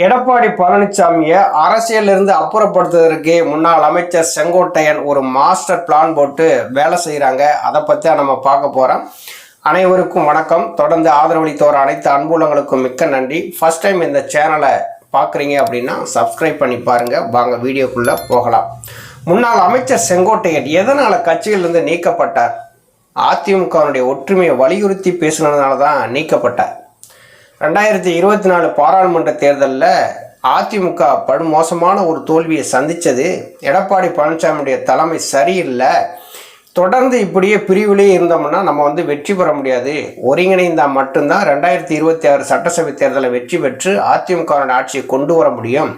எடப்பாடி பழனிசாமியை அரசியலிருந்து அப்புறப்படுத்துவதற்கு முன்னாள் அமைச்சர் செங்கோட்டையன் ஒரு மாஸ்டர் பிளான் போட்டு வேலை செய்கிறாங்க அதை பற்றி தான் நம்ம பார்க்க போகிறோம் அனைவருக்கும் வணக்கம். தொடர்ந்து ஆதரவளித்தோர் அனைத்து அன்புலங்களுக்கும் மிக்க நன்றி. ஃபஸ்ட் டைம் இந்த சேனலை பார்க்குறீங்க அப்படின்னா சப்ஸ்கிரைப் பண்ணி பாருங்கள் வாங்க வீடியோக்குள்ளே போகலாம். முன்னாள் அமைச்சர் செங்கோட்டையன் எதனால் கட்சியிலிருந்து நீக்கப்பட்டார்? அதிமுகவினுடைய ஒற்றுமையை வலியுறுத்தி பேசுனதுனால தான் நீக்கப்பட்டார். ரெண்டாயிரத்தி இருபத்தி நாலு பாராளுமன்ற தேர்தலில் அதிமுக படுமோசமான ஒரு தோல்வியை சந்தித்தது எடப்பாடி பழனிசாமியுடைய தலைமை சரியில்லை. தொடர்ந்து இப்படியே பிரிவிலேயே இருந்தோம்னா நம்ம வந்து வெற்றி பெற முடியாது. ஒருங்கிணைந்தால் மட்டும்தான் ரெண்டாயிரத்தி இருபத்தி ஆறு சட்டசபை தேர்தலை வெற்றி பெற்று அதிமுகவின் ஆட்சியை கொண்டு வர முடியும்.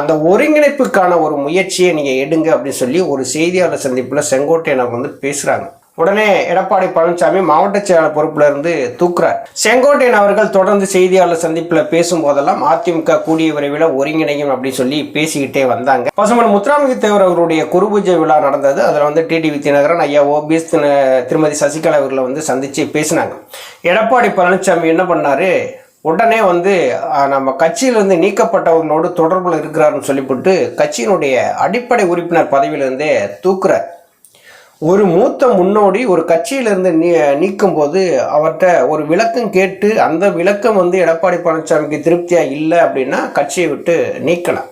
அந்த ஒருங்கிணைப்புக்கான ஒரு முயற்சியை நீங்கள் எடுங்க அப்படின்னு சொல்லி ஒரு செய்தியாளர் சந்திப்பில் செங்கோட்டையன் வந்து பேசுகிறாங்க உடனே எடப்பாடி பழனிசாமி மாவட்ட செயலாளர் பொறுப்புல இருந்து தூக்குறார். செங்கோட்டையன் அவர்கள் தொடர்ந்து செய்தியாளர் சந்திப்பில் பேசும்போதெல்லாம் அதிமுக கூடிய விரைவில் ஒருங்கிணையும் அப்படின்னு சொல்லி பேசிக்கிட்டே வந்தாங்க. பசுமன் முத்துராமலிங்க தேவர் அவருடைய குருபூஜை விழா நடந்தது. அதில் வந்து டிடிவி தினகரன் ஐயா ஓபிஎஸ் திருமதி சசிகலா அவர்களை வந்து சந்திச்சு பேசினாங்க. எடப்பாடி பழனிசாமி என்ன பண்ணாரு? உடனே வந்து நம்ம கட்சியிலிருந்து நீக்கப்பட்டவர்களோடு தொடர்பில் இருக்கிறாருன்னு சொல்லிவிட்டு கட்சியினுடைய அடிப்படை உறுப்பினர் பதவியிலிருந்தே தூக்குறார். ஒரு மூத்த முன்னோடி ஒரு கட்சியிலிருந்து நீ நீக்கும் போது அவர்கிட்ட ஒரு விளக்கம் கேட்டு அந்த விளக்கம் வந்து எடப்பாடி பழனிசாமிக்கு திருப்தியாக இல்லை அப்படின்னா கட்சியை விட்டு நீக்கலாம்.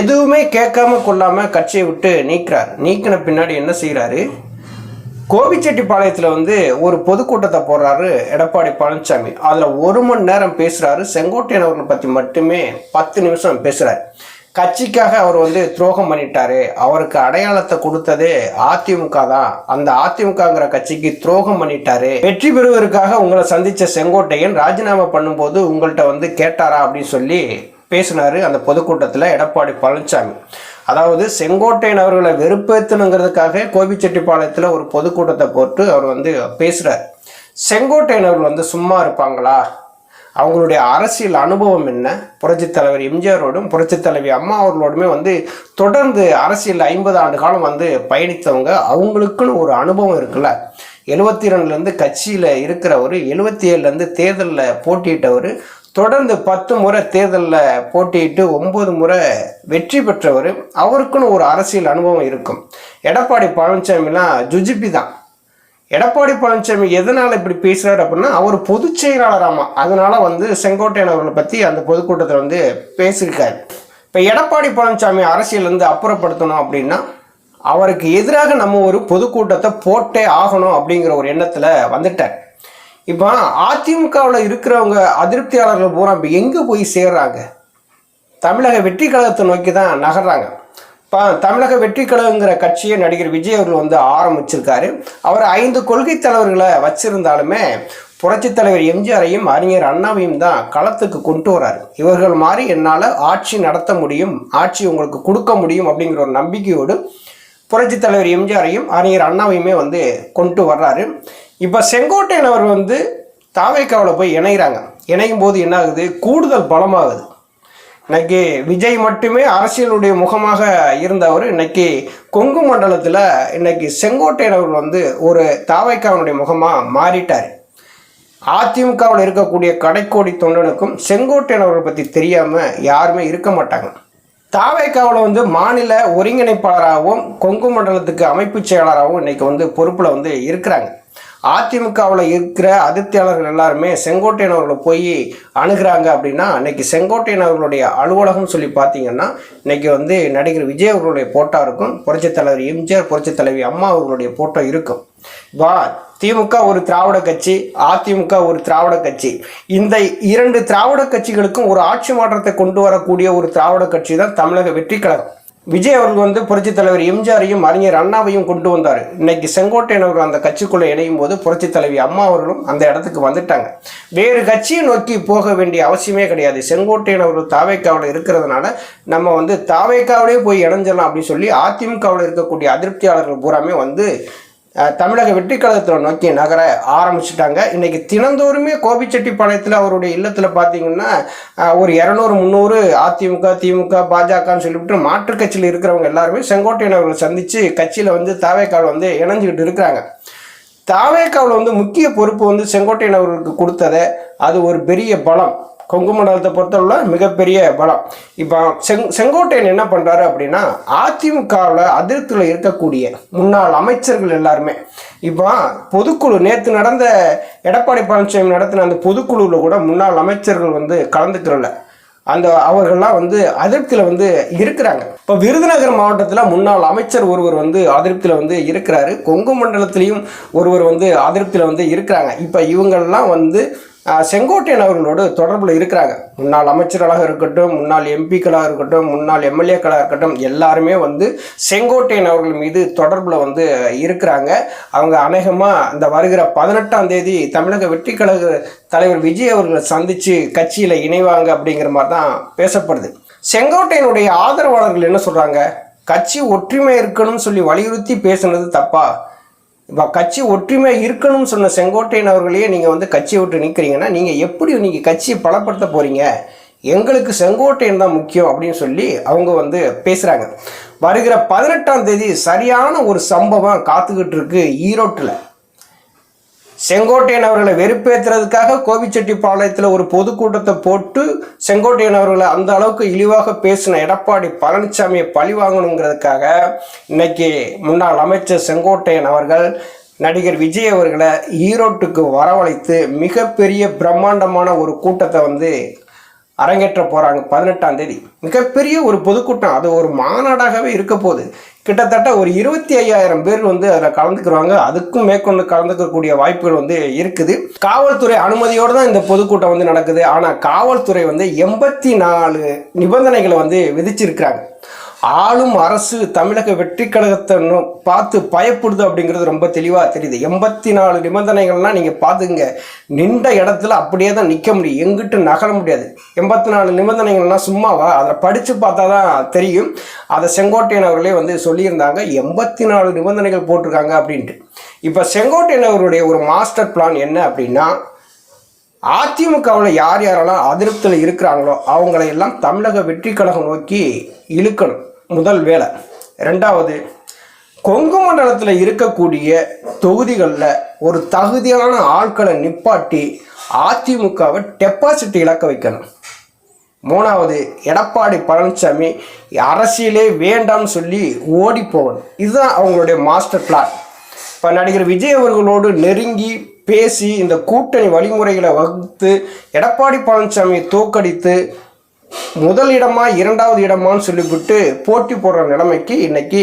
எதுவுமே கேட்காம கொள்ளாமல் கட்சியை விட்டு நீக்கிறார். நீக்கின பின்னாடி என்ன செய்கிறாரு கோபிச்செட்டிப்பாளையத்தில் வந்து ஒரு பொதுக்கூட்டத்தை போடுறாரு எடப்பாடி பழனிசாமி. அதில் ஒரு மணி நேரம் பேசுகிறாரு செங்கோட்டையன் அவர்களை பற்றி மட்டுமே பத்து நிமிஷம் பேசுகிறார் கட்சிக்காக அவர் வந்து துரோகம் பண்ணிட்டாரு. அவருக்கு அடையாளத்தை கொடுத்ததே அதிமுக தான். அந்த அதிமுகங்கிற கட்சிக்கு துரோகம் பண்ணிட்டாரு. வெற்றி பெறுவதற்காக உங்களை சந்திச்ச செங்கோட்டையன் ராஜினாமா பண்ணும்போது உங்கள்கிட்ட வந்து கேட்டாரா அப்படின்னு சொல்லி பேசினாரு அந்த பொதுக்கூட்டத்தில் எடப்பாடி பழனிசாமி. அதாவது செங்கோட்டையன் அவர்களை வெறுப்பேற்றணுங்கிறதுக்காக கோபிச்செட்டிப்பாளையத்தில் ஒரு பொதுக்கூட்டத்தை போட்டு அவர் வந்து பேசுகிறார் செங்கோட்டையன் அவர்கள் வந்து சும்மா இருப்பாங்களா? அவங்களுடைய அரசியல் அனுபவம் என்ன? புரட்சித் தலைவர் எம்ஜிஆரோடும் புரட்சித் தலைவி அம்மா அவர்களோடுமே வந்து தொடர்ந்து அரசியல் ஐம்பது ஆண்டு காலம் வந்து பயணித்தவங்க. அவங்களுக்குன்னு ஒரு அனுபவம் இருக்குல்ல. எழுபத்தி ரெண்டுலேருந்து கட்சியில் இருக்கிறவர் எழுபத்தி ஏழுலேருந்து தேர்தலில் போட்டியிட்டவர் தொடர்ந்து பத்து முறை தேர்தலில் போட்டியிட்டு ஒம்பது முறை வெற்றி பெற்றவர். அவருக்குன்னு ஒரு அரசியல் அனுபவம் இருக்கும். எடப்பாடி பழனிசாமிலாம் ஜுஜிபி தான். எடப்பாடி பழனிசாமி எதனால் இப்படி பேசுகிறார் அப்படின்னா அவர் பொதுச் செயலாளராமா அதனால் வந்து செங்கோட்டையன் அவர்களை பற்றி அந்த பொதுக்கூட்டத்தில் வந்து பேசியிருக்காரு. இப்போ எடப்பாடி பழனிசாமி அரசியலேருந்து அப்புறப்படுத்தணும் அப்படின்னா அவருக்கு எதிராக நம்ம ஒரு பொதுக்கூட்டத்தை போட்டே ஆகணும் அப்படிங்கிற ஒரு எண்ணத்தில் வந்துட்டார். இப்போ அதிமுகவில் இருக்கிறவங்க அதிருப்தியாளர்கள் பூரா இப்போ எங்கே போய் சேர்றாங்க? தமிழக வெற்றி கழகத்தை நோக்கி தான் நகர்றாங்க. இப்போ தமிழக வெற்றி கழகங்கிற கட்சியை நடிகர் விஜய் அவர்கள் வந்து ஆரம்பிச்சிருக்காரு. அவர் ஐந்து கொள்கை தலைவர்களை வச்சிருந்தாலுமே புரட்சித் தலைவர் எம்ஜிஆரையும் அறிஞர் அண்ணாவையும் தான் களத்துக்கு கொண்டு வராரு. இவர்கள் மாதிரி என்னால் ஆட்சி நடத்த முடியும் ஆட்சி உங்களுக்கு கொடுக்க முடியும் அப்படிங்கிற ஒரு நம்பிக்கையோடு புரட்சித் தலைவர் எம்ஜிஆரையும் அறிஞர் அண்ணாவையுமே வந்து கொண்டு வர்றாரு. இப்போ செங்கோட்டையன் அவர் வந்து தாவைக்காவில் போய் இணைகிறாங்க இணையும் போது என்ன ஆகுது கூடுதல் பலமாகுது. இன்னைக்கு விஜய் மட்டுமே அரசியலுடைய முகமாக இருந்தவர். இன்னைக்கு கொங்கு மண்டலத்தில் இன்னைக்கு செங்கோட்டையன் அவர்கள் வந்து ஒரு தாவைக்காவனுடைய முகமாக மாறிட்டார். அதிமுகவில் இருக்கக்கூடிய கடைக்கோடி தொண்டனுக்கும் செங்கோட்டையன் அவர்களை பற்றி தெரியாமல் யாருமே இருக்க மாட்டாங்க. தாவைக்காவில் வந்து மாநில ஒருங்கிணைப்பாளராகவும் கொங்கு மண்டலத்துக்கு அமைப்பு செயலாளராகவும் இன்னைக்கு வந்து பொறுப்பில் வந்து இருக்கிறாங்க. அதிமுகவில் இருக்கிற அதிருப்தியாளர்கள் எல்லாருமே செங்கோட்டையன் அவர்களை போய் அணுகிறாங்க அப்படின்னா இன்னைக்கு செங்கோட்டையன் அவர்களுடைய அலுவலகம் சொல்லி பார்த்தீங்கன்னா இன்னைக்கு வந்து நடிகர் விஜய் அவர்களுடைய போட்டோ இருக்கும். புரட்சித் தலைவர் எம்ஜிஆர் புரட்சித் தலைவி அம்மா அவர்களுடைய போட்டோ இருக்கும். வா திமுக ஒரு திராவிட கட்சி அதிமுக ஒரு திராவிட கட்சி. இந்த இரண்டு திராவிட கட்சிகளுக்கும் ஒரு ஆட்சி மாற்றத்தை கொண்டு வரக்கூடிய ஒரு திராவிட கட்சி தான் தமிழக வெற்றி கழகம். விஜய் அவர்கள் வந்து புரட்சித் தலைவர் எம்ஜிஆரையும் அறிஞர் அண்ணாவையும் கொண்டு வந்தார். இன்னைக்கு செங்கோட்டையன் அவர்கள் அந்த கட்சிக்குள்ளே இணையும் போது புரட்சித் தலைவி அம்மா அவர்களும் அந்த இடத்துக்கு வந்துட்டாங்க. வேறு கட்சியை நோக்கி போக வேண்டிய அவசியமே கிடையாது. செங்கோட்டையன் அவர்கள் தாவேக்காவில் இருக்கிறதுனால நம்ம வந்து தாவேக்காவிலே போய் இணைஞ்சிடலாம் அப்படின்னு சொல்லி அதிமுகவில் இருக்கக்கூடிய அதிருப்தியாளர்கள் பூராமே வந்து தமிழக வெற்றி கழகத்தில் நோக்கி நகர ஆரம்பிச்சிட்டாங்க. இன்றைக்கி தினந்தோறுமே கோபிச்செட்டிப்பாளையத்தில் அவருடைய இல்லத்தில் பார்த்தீங்கன்னா ஒரு இரநூறு முந்நூறு அதிமுக திமுக பாஜகன்னு சொல்லிவிட்டு மாற்றுக் கட்சியில் இருக்கிறவங்க எல்லாருமே செங்கோட்டையன் அவர்களை சந்தித்து கட்சியில் வந்து தாவேக்கால் வந்து இணைஞ்சிக்கிட்டு இருக்கிறாங்க. தாவேக்காவில் வந்து முக்கிய பொறுப்பு வந்து செங்கோட்டையன் அவர்களுக்கு கொடுத்ததை. அது ஒரு பெரிய பலம். கொங்கு மண்டலத்தை பொறுத்தவரை மிகப்பெரிய பலம். இப்போ செங் செங்கோட்டையன் என்ன பண்ணுறாரு அப்படின்னா அதிமுகவில் அதிருப்தியில் இருக்கக்கூடிய முன்னாள் அமைச்சர்கள் எல்லாருமே இப்போ பொதுக்குழு நேற்று நடந்த எடப்பாடி பழனிசாமி நடத்தின அந்த பொதுக்குழுவில் கூட முன்னாள் அமைச்சர்கள் வந்து கலந்துக்கிறல. அந்த அவர்கள்லாம் வந்து அதிருப்தியில் வந்து இருக்கிறாங்க. இப்போ விருதுநகர் மாவட்டத்தில் முன்னாள் அமைச்சர் ஒருவர் வந்து அதிருப்தியில் வந்து இருக்கிறாரு. கொங்கு மண்டலத்திலையும் ஒருவர் வந்து அதிருப்தியில் வந்து இருக்கிறாங்க. இப்போ இவங்கெல்லாம் வந்து செங்கோட்டையன் அவர்களோடு தொடர்பில் இருக்கிறாங்க. முன்னாள் அமைச்சர்களாக இருக்கட்டும் முன்னாள் எம்பிக்களாக இருக்கட்டும் முன்னாள் எம்எல்ஏக்களாக இருக்கட்டும் எல்லாருமே வந்து செங்கோட்டையன் அவர்கள் மீது தொடர்பில் வந்து இருக்கிறாங்க. அவங்க அநேகமாக இந்த வருகிற பதினெட்டாம் தேதி தமிழக வெற்றி கழக தலைவர் விஜய் அவர்களை சந்தித்து கட்சியில் இணைவாங்க அப்படிங்கிற மாதிரி தான் பேசப்படுது. செங்கோட்டையனுடைய ஆதரவாளர்கள் என்ன சொல்கிறாங்க கட்சி ஒற்றுமை இருக்கணும்னு சொல்லி வலியுறுத்தி பேசுனது தப்பா? கட்சி ஒற்றுமை இருக்கணும்னு சொன்ன செங்கோட்டையன் அவர்களையே நீங்கள் வந்து கட்சியை விட்டு நிற்கிறீங்கன்னா நீங்கள் எப்படி நீங்கள் கட்சியை பலப்படுத்த போகிறீங்க எங்களுக்கு செங்கோட்டையன் தான் முக்கியம் அப்படின்னு சொல்லி அவங்க வந்து பேசுகிறாங்க வருகிற பதினெட்டாம் தேதி சரியான ஒரு சம்பவம் காத்துக்கிட்டு இருக்கு ஈரோட்டில். செங்கோட்டையன் அவர்களை வெறுப்பேற்றுறதுக்காக கோபிச்செட்டிப்பாளையத்தில் ஒரு பொதுக்கூட்டத்தை போட்டு செங்கோட்டையன் அவர்களை அந்த அளவுக்கு இழிவாக பேசின எடப்பாடி பழனிசாமியை பழி வாங்கணுங்கிறதுக்காக இன்னைக்கு முன்னாள் அமைச்சர் செங்கோட்டையன் அவர்கள் நடிகர் விஜய் அவர்களை ஈரோட்டுக்கு வரவழைத்து மிகப்பெரிய பிரம்மாண்டமான ஒரு கூட்டத்தை வந்து அரங்கேற்ற போகிறாங்க பதினெட்டாம் தேதி. மிகப்பெரிய ஒரு பொதுக்கூட்டம். அது ஒரு மாநாடாகவே இருக்க போகுது. கிட்டத்தட்ட ஒரு இருபத்தி ஐயாயிரம் பேர் வந்து அதில் கலந்துக்கிறாங்க. அதுக்கும் மேற்கொண்டு கலந்துக்கக்கூடிய வாய்ப்புகள் வந்து இருக்குது. காவல்துறை அனுமதியோடு தான் இந்த பொதுக்கூட்டம் வந்து நடக்குது. ஆனால் காவல்துறை வந்து எண்பத்தி நாலு நிபந்தனைகளை வந்து விதிச்சிருக்கிறாங்க. ஆளும் அரசு தமிழக வெற்றி கழகத்தை நோ- பார்த்து பயப்படுது அப்படிங்கிறது ரொம்ப தெளிவாக தெரியுது. எண்பத்தி நாலு நிபந்தனைகள்லாம் நீங்கள் பார்த்துங்க நின்ற இடத்துல அப்படியே தான் நிற்க முடியும். எங்கிட்டு நகர முடியாது. எண்பத்தி நாலு நிபந்தனைகள்லாம் சும்மாவா அதை படித்து பார்த்தா தான் தெரியும். அதை செங்கோட்டையன் அவர்களே வந்து சொல்லியிருந்தாங்க. எண்பத்தி நாலு நிபந்தனைகள் போட்டிருக்காங்க அப்படின்ட்டு. இப்போ செங்கோட்டையன் அவருடைய ஒரு மாஸ்டர் பிளான் என்ன அப்படின்னா அதிமுகவில் யார் யாரெல்லாம் அதிருப்தியில் இருக்கிறாங்களோ அவங்களையெல்லாம் தமிழக வெற்றி கழகம் நோக்கி இழுக்கணும். முதல் வேலை. ரெண்டாவது கொங்கு மண்டலத்தில் இருக்கக்கூடிய தொகுதிகளில் ஒரு தகுதியான ஆட்களை நிப்பாட்டி அதிமுகவை டெபாசிட் இழக்க வைக்கணும். மூணாவது எடப்பாடி பழனிசாமி அரசியலே வேண்டாம்னு சொல்லி ஓடி போகணும். இதுதான் அவங்களுடைய மாஸ்டர் பிளான் இப்போ நடிகர் விஜய் அவர்களோடு நெருங்கி பேசி இந்த கூட்டணி வழிமுறைகளை வகுத்து எடப்பாடி பழனிசாமியை தோக்கடித்து முதல் இடமா இரண்டாவது இடமான்னு சொல்லிவிட்டு போட்டி போடுற நிலைமைக்கு இன்னைக்கு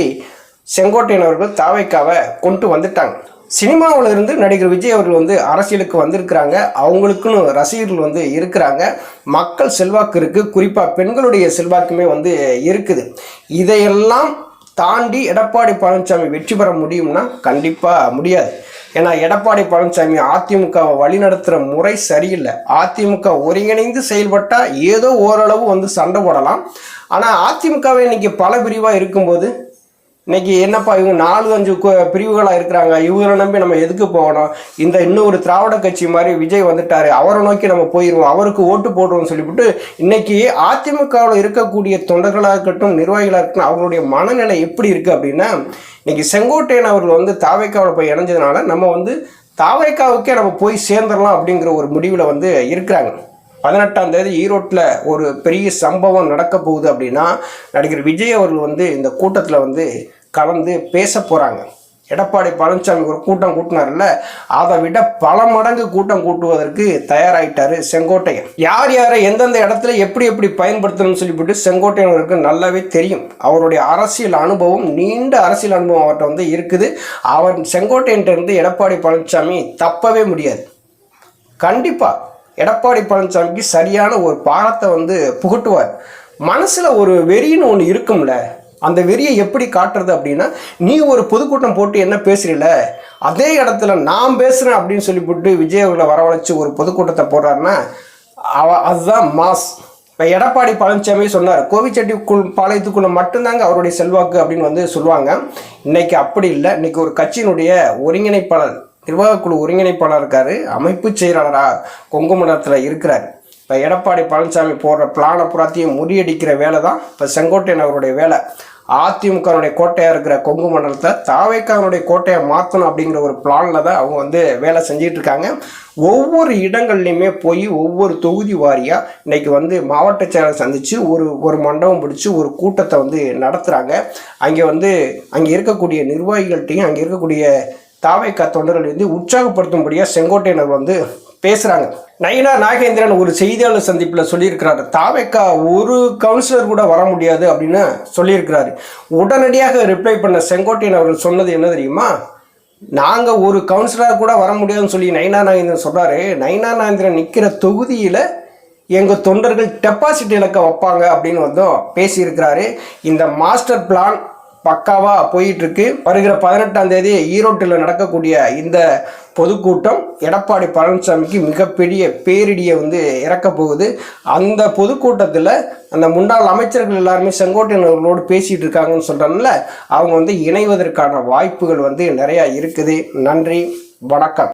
செங்கோட்டையன் அவர்கள் தாவைக்காவை கொண்டு வந்துட்டாங்க. சினிமாவில் இருந்து நடிகர் விஜய் அவர்கள் வந்து அரசியலுக்கு வந்திருக்கிறாங்க. அவங்களுக்குன்னு ரசிகர்கள் வந்து இருக்கிறாங்க. மக்கள் செல்வாக்கு இருக்குது குறிப்பாக பெண்களுடைய செல்வாக்குமே வந்து இருக்குது. இதையெல்லாம் தாண்டி எடப்பாடி பழனிசாமி வெற்றி பெற முடியும்னா கண்டிப்பாக முடியாது. ஏன்னா எடப்பாடி பழனிசாமி அதிமுகவை வழிநடத்துகிற முறை சரியில்லை. அதிமுக ஒருங்கிணைந்து செயல்பட்டால் ஏதோ ஓரளவு வந்து சண்டை போடலாம். ஆனால் அதிமுகவை இன்னைக்கு பல பிரிவாக இருக்கும்போது இன்னைக்கு என்னப்பா இவங்க நாலு அஞ்சு கு- இருக்கிறாங்க. இவங்களை நம்பி நம்ம எதுக்கு போகணும்? இந்த இன்னொரு திராவிட கட்சி மாதிரி விஜய் வந்துட்டாரு. அவரை நோக்கி நம்ம போயிடுவோம் அவருக்கு ஓட்டு போடுவோம்னு சொல்லிவிட்டு இன்னைக்கு அதிமுகவில் இருக்கக்கூடிய தொண்டர்களாக இருக்கட்டும் நிர்வாகிகளாக இருக்கட்டும் அவங்களுடைய மனநிலை எப்படி இருக்கு அப்படின்னா இன்னைக்கு செங்கோட்டையன் அவர்கள் வந்து தாவைக்காவில் போய் இணைஞ்சதுனால நம்ம வந்து தாவைக்காவுக்கே நம்ம போய் சேர்ந்துடலாம் அப்படிங்கிற ஒரு முடிவில் வந்து இருக்கிறாங்க. பதினெட்டாம் தேதி ஈரோட்டில் ஒரு பெரிய சம்பவம் நடக்க போகுது அப்படின்னா நடிகர் விஜய் அவர்கள் வந்து இந்த கூட்டத்தில் வந்து கலந்து பேச போகிறாங்க எடப்பாடி பழனிசாமி ஒரு கூட்டம் கூட்டினார்ல அதை விட பல மடங்கு கூட்டம் கூட்டுவதற்கு தயாராயிட்டாரு செங்கோட்டையன். யார் யாரை எந்தெந்த இடத்துல எப்படி எப்படி பயன்படுத்தணும்னு சொல்லிவிட்டு செங்கோட்டையனுக்கு நல்லாவே தெரியும். அவருடைய அரசியல் அனுபவம் நீண்ட அரசியல் அனுபவம் அவர்கிட்ட வந்து இருக்குது. அவர் செங்கோட்டையன்ட்டிருந்து எடப்பாடி பழனிசாமி தப்பவே முடியாது. கண்டிப்பாக எடப்பாடி பழனிசாமிக்கு சரியான ஒரு பாடத்தை வந்து புகட்டுவார். மனசில் ஒரு வெறின்னு ஒன்று இருக்கும்ல அந்த வெறியை எப்படி காட்டுறது அப்படின்னா நீ ஒரு பொதுக்கூட்டம் போட்டு என்ன பேசுறீல அதே இடத்துல நான் பேசுகிறேன் அப்படின்னு சொல்லிவிட்டு விஜய் அவர்களை வரவழைச்சு ஒரு பொதுக்கூட்டத்தை போடுறாருன்னா அவ அதுதான் மாஸ். இப்போ எடப்பாடி பழனிசாமி சொன்னார் கோவிச்செட்டிக்குள் பாளையத்துக்குள்ளே மட்டும்தாங்க அவருடைய செல்வாக்கு அப்படின்னு வந்து சொல்லுவாங்க. இன்றைக்கி அப்படி இல்லை இன்னைக்கு ஒரு கட்சியினுடைய ஒருங்கிணைப்பாளர் நிர்வாகக்குழு ஒருங்கிணைப்பாளர் இருக்காரு. அமைப்பு செயலாளராக கொங்கு மண்டலத்தில் இருக்கிறார். இப்போ எடப்பாடி பழனிசாமி போடுற பிளானை புறாத்தையும் முறியடிக்கிற வேலை தான் இப்போ செங்கோட்டையன் அவருடைய வேலை. அதிமுகனுடைய கோட்டையாக இருக்கிற கொங்கு மண்டலத்தை தாவேக்கானுடைய கோட்டையை மாற்றணும் அப்படிங்கிற ஒரு பிளானில் தான் அவங்க வந்து வேலை செஞ்சிட்டு இருக்காங்க. ஒவ்வொரு இடங்கள்லையுமே போய் ஒவ்வொரு தொகுதி வாரியாக இன்னைக்கு வந்து மாவட்ட செயலர் சந்தித்து ஒரு ஒரு மண்டபம் பிடிச்சி ஒரு கூட்டத்தை வந்து நடத்துகிறாங்க அங்கே வந்து அங்கே இருக்கக்கூடிய நிர்வாகிகள்கிட்டையும் அங்கே இருக்கக்கூடிய தாவைக்கா தொண்டர்கள் வந்து உற்சாகப்படுத்தும்படியாக செங்கோட்டையினர் வந்து பேசுகிறாங்க நயினா நாகேந்திரன் ஒரு செய்தியாளர் சந்திப்பில் சொல்லியிருக்கிறாரு. தாவைக்கா ஒரு கவுன்சிலர் கூட வர முடியாது அப்படின்னு சொல்லியிருக்கிறாரு. உடனடியாக ரிப்ளை பண்ண செங்கோட்டையன் அவர்கள் சொன்னது என்ன தெரியுமா? நாங்கள் ஒரு கவுன்சிலர் கூட வர முடியாதுன்னு சொல்லி நயினா நாகேந்திரன் சொல்கிறாரு நயினா நாகேந்திரன் நிற்கிற தொகுதியில் எங்கள் தொண்டர்கள் டெபாசிட் இலக்க வைப்பாங்க அப்படின்னு வந்தும் பேசியிருக்கிறாரு. இந்த மாஸ்டர் பிளான் பக்காவாக போயிட்டு இருக்கு வருகிற பதினெட்டாம் தேதி ஈரோட்டில் நடக்கக்கூடிய இந்த பொதுக்கூட்டம் எடப்பாடி பழனிசாமிக்கு மிகப்பெரிய பேரிடியை வந்து இறக்க போகுது. அந்த பொதுக்கூட்டத்தில் அந்த முன்னாள் அமைச்சர்கள் எல்லாருமே செங்கோட்டையனர்களோடு பேசிகிட்டு இருக்காங்கன்னு சொல்கிறோம்ல அவங்க வந்து இணைவதற்கான வாய்ப்புகள் வந்து நிறையா இருக்குது. நன்றி வணக்கம்.